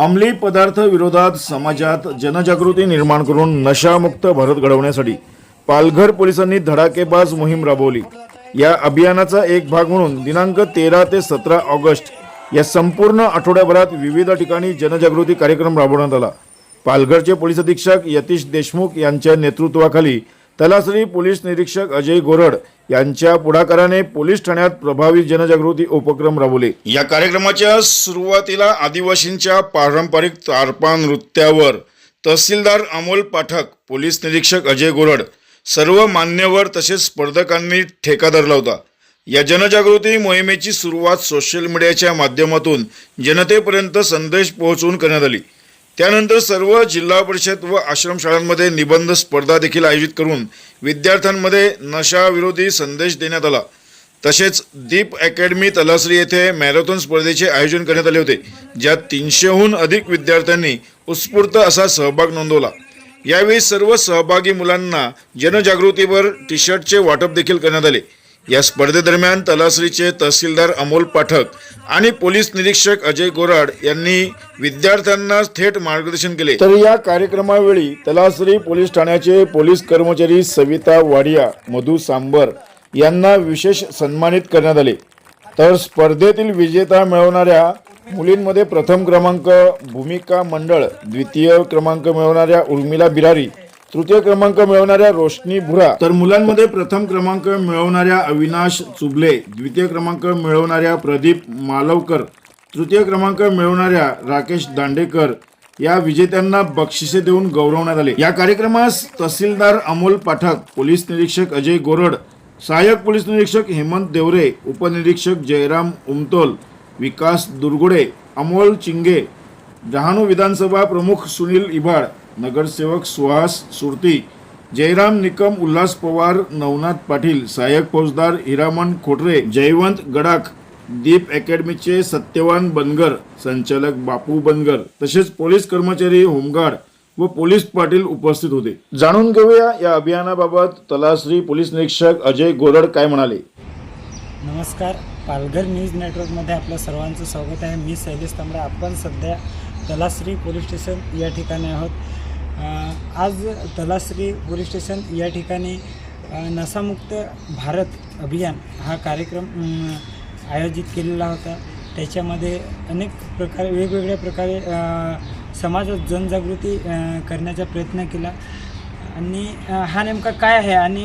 अंमली पदार्थ विरोधात समाजात जनजागृती निर्माण करून नशामुक्त भारत घडवण्यासाठी पालघर पोलिसांनी धडाकेबाज मोहीम राबवली. या अभियानाचा एक भाग म्हणून दिनांक तेरा ते सतरा ऑगस्ट या संपूर्ण आठवड्याभरात विविध ठिकाणी जनजागृती कार्यक्रम राबवण्यात आला. पालघरचे पोलीस अधीक्षक यतीश देशमुख यांच्या नेतृत्वाखाली तलासरी पोलीस निरीक्षक अजय गोरड यांच्या पुढाकाराने पोलीस ठाण्यात प्रभावी जनजागृती उपक्रम राबवले. या कार्यक्रमाच्या सुरुवातीला आदिवासींच्या पारंपरिक तारपा नृत्यावर तहसीलदार अमोल पाठक पोलीस निरीक्षक अजय गोरड सर्व मान्यवर तसेच स्पर्धकांनी ठेका धरला होता. या जनजागृती मोहिमेची सुरुवात सोशल मीडियाच्या माध्यमातून जनतेपर्यंत संदेश पोहोचवून करण्यात आली. त्यानंतर सर्व जिल्हा परिषद व आश्रमशाळांमध्ये निबंध स्पर्धा देखील आयोजित करून विद्यार्थ्यांमध्ये नशाविरोधी संदेश देण्यात आला. तसेच दीप अकॅडमी तलासरी येथे मॅरेथॉन स्पर्धेचे आयोजन करण्यात आले होते ज्यात तीनशेहून अधिक विद्यार्थ्यांनी उत्स्फूर्त असा सहभाग नोंदवला. यावेळी सर्व सहभागी मुलांना जनजागृतीवर टी शर्टचे वाटप देखील करण्यात आले. या स्पर्धेदरम्यान तलासरीचे तहसीलदार अमोल पाठक आणि पोलीस निरीक्षक अजय गोराड यांनी विद्यार्थ्यांना थेट मार्गदर्शन केले. तर या कार्यक्रमावेळी तलासरी पोलीस ठाण्याचे पोलीस कर्मचारी सविता वाडिया मधु सांबर यांना विशेष सन्मानित करण्यात आले. तर स्पर्धेतील विजेता मिळवणाऱ्या मुलींमध्ये प्रथम क्रमांक भूमिका मंडळ द्वितीय क्रमांक मिळवणाऱ्या उर्मिला बिरारी तृतीय क्रमांक मिळवणाऱ्या रोशनी भुरा. तर मुलांमध्ये प्रथम क्रमांक मिळवणाऱ्या अविनाश चुबले द्वितीय क्रमांक मिळवणाऱ्या प्रदीप मालवकर तृतीय क्रमांक मिळवणाऱ्या राकेश दांडेकर या विजेत्यांना बक्षिसे देऊन गौरवण्यात आले. या कार्यक्रमास तहसीलदार अमोल पाठक पोलीस निरीक्षक अजय गोरड सहाय्यक पोलीस निरीक्षक हेमंत देवरे उपनिरीक्षक जयराम उमतोल विकास दुर्गुडे अमोल चिंगे डहाणू विधानसभा प्रमुख सुनील इबाड नगरसेवक सुहास सुरती जयराम निकम उल्हास पवार नवनाथ पाटील सहाय्यक फौजदार हिरामन खोटरे जयवंत गडाख दीप अकॅडमीचे सत्यवान बनगर संचालक बापू बनगर तसेच पोलीस कर्मचारी होमगार्ड व पोलीस पाटील उपस्थित होते. जाणून घेऊया या अभियानाबाबत तलाश्री पोलीस निरीक्षक अजय गोरड काय म्हणाले. नमस्कार. पालघर न्यूज नेटवर्कमध्ये आपल्या सर्वांचं स्वागत आहे. मी शैलेश तांबडे. आपण सध्या तलासरी पोलीस स्टेशन या ठिकाणी आहोत. आज तलाश्री पोलीस स्टेशन या ठिकाणी नशामुक्त भारत अभियान हा कार्यक्रम आयोजित केलेला होता. त्याच्यामध्ये अनेक प्रकारे वेगवेगळ्या प्रकारे समाजात जनजागृती करण्याचा प्रयत्न केला. आणि हा नेमका काय आहे आणि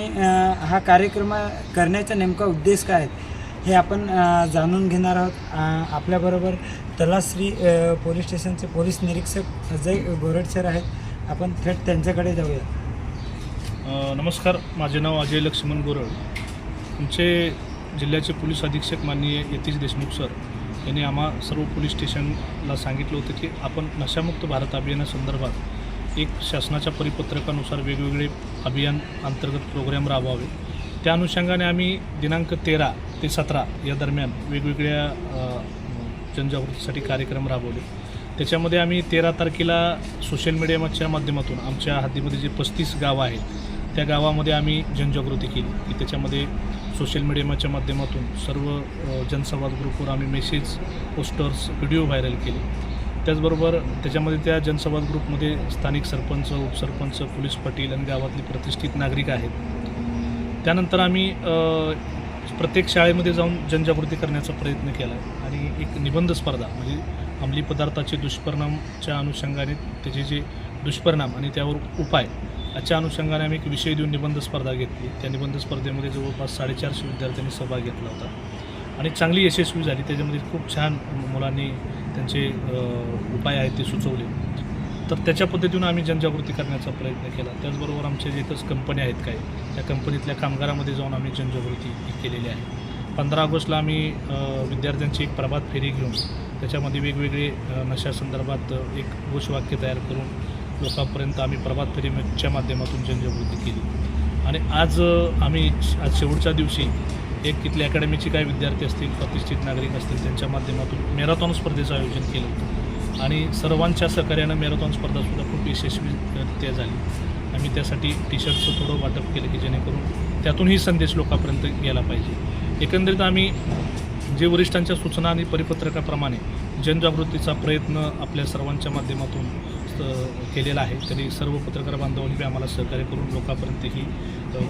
हा कार्यक्रम करण्याचा नेमका उद्देश काय आहे हे आपण जाणून घेणार आहोत. आपल्याबरोबर तलाश्री पोलीस स्टेशनचे पोलीस निरीक्षक अजय गोरड सर आहेत. आपण थेट त्यांच्याकडे जाऊया. नमस्कार. माझे नाव अजय लक्ष्मण गोरड. आमचे जिल्ह्याचे पोलीस अधीक्षक माननीय यतीश देशमुख सर यांनी आम्हा सर्व पोलीस स्टेशनला सांगितलं होतं की आपण नशामुक्त भारत अभियानासंदर्भात एक शासनाच्या परिपत्रकानुसार वेगवेगळे अभियान अंतर्गत प्रोग्राम राबवावे. त्या अनुषंगाने आम्ही दिनांक तेरा ते सतरा या दरम्यान वेगवेगळ्या जनजागृतीसाठी कार्यक्रम राबवले. त्याच्यामध्ये आम्ही तेरा तारखेला सोशल मीडियाच्या माध्यमातून आमच्या हद्दीमध्ये जे पस्तीस गावं आहेत त्या गावामध्ये आम्ही जनजागृती केली. की त्याच्यामध्ये सोशल मीडियाच्या माध्यमातून सर्व जनसंवाद ग्रुपवर आम्ही मेसेज पोस्टर्स व्हिडिओ व्हायरल केले. त्याचबरोबर त्याच्यामध्ये त्या जनसंवाद ग्रुपमध्ये स्थानिक सरपंच उपसरपंच पोलीस पाटील आणि गावातले प्रतिष्ठित नागरिक आहेत. त्यानंतर आम्ही प्रत्येक शाळेमध्ये जाऊन जनजागृती करण्याचा प्रयत्न केला आणि एक निबंध स्पर्धा म्हणजे अंमली पदार्थाचे दुष्परिणामच्या अनुषंगाने त्याचे जे दुष्परिणाम आणि त्यावर उपाय याच्या अनुषंगाने आम्ही एक विषय देऊन निबंध स्पर्धा घेतली. त्या निबंध स्पर्धेमध्ये जवळपास साडेचारशे विद्यार्थ्यांनी सहभाग घेतला होता. आणि चांगली यशस्वी झाली. त्याच्यामध्ये खूप छान मुलांनी त्यांचे उपाय आहेत ते सुचवले. तर त्याच्या पद्धतीनं आम्ही जनजागृती करण्याचा प्रयत्न केला. त्याचबरोबर आमच्या इथंच कंपन्या आहेत काय त्या कंपनीतल्या कामगारामध्ये जाऊन आम्ही जनजागृती केलेली आहे. पंधरा ऑगस्टला आम्ही विद्यार्थ्यांची एक प्रभात फेरी घेऊन त्याच्यामध्ये वेगवेगळे नशासंदर्भात एक घोषवाक्य तयार करून लोकांपर्यंत आम्ही प्रभात फेरीच्या माध्यमातून जनजागृती केली. आणि आज आम्ही श- आज शेवटच्या दिवशी एक तिथल्या अकॅडमीचे काही विद्यार्थी असतील प्रतिष्ठित नागरिक असतील त्यांच्या माध्यमातून मॅरेथॉन स्पर्धेचं आयोजन केलं. होतं आणि सर्वांच्या सहकार्यानं मॅरेथॉन स्पर्धासुद्धा खूप यशस्वीरित्या झाली. आम्ही त्यासाठी टी शर्टचं थोडं वाटप केलं की जेणेकरून त्यातूनही संदेश लोकांपर्यंत गेला पाहिजे. एकंदरीत आम्ही जे वरिष्ठांच्या सूचना आणि परिपत्रकाप्रमाणे जनजागृतीचा प्रयत्न आपल्या सर्वांच्या माध्यमातून केलेला आहे तरी सर्व पत्रकार बांधवांनी आम्हाला सहकार्य करून लोकांपर्यंत ही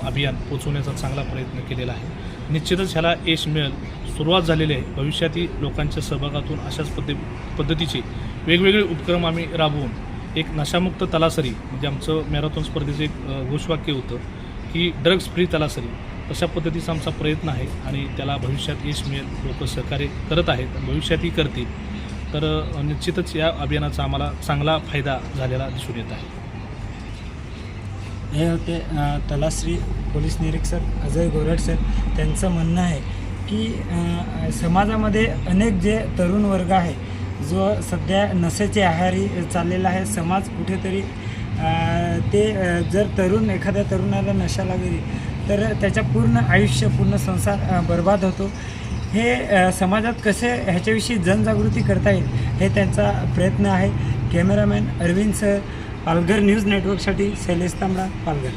अभियान पोचवण्याचा चांगला प्रयत्न केलेला आहे. निश्चितच ह्याला यश मिळेल. सुरुवात झालेली आहे. भविष्यातील लोकांच्या सहभागातून अशाच पद्धती पद्धतीचे वेगवेगळे उपक्रम आम्ही राबवून एक नशामुक्त तलासरी म्हणजे आमचं मॅरेथॉन स्पर्धेचं एक घोषवाक्य होतं की ड्रग्ज फ्री तलासरी. अशा पद्धतीचा आमचा प्रयत्न आहे आणि त्याला भविष्यात यश मिळेल. लोक सहकार्य करत आहेत भविष्यातही करतील. तर निश्चितच या अभियानाचा आम्हाला चांगला फायदा झालेला दिसून येत आहे. हे होते तलाश्री पोलीस निरीक्षक अजय गोरड सर. त्यांचं म्हणणं आहे की समाजामध्ये अनेक जे तरुण वर्ग आहे जो सध्या नशेचे आहारी चाललेला आहे समाज कुठेतरी ते जर तरुण एखाद्या तरुणाला नशा लागली तर त्याच्या पूर्ण आयुष्य पूर्ण संसार बर्बाद होतो. हे समाजात कसे ह्याच्याविषयी जनजागृती करता येईल हे त्यांचा प्रयत्न आहे. Cameraman Arvind sir Palghar news नेटवर्कसाठी शैलेश तांबडा पालघर.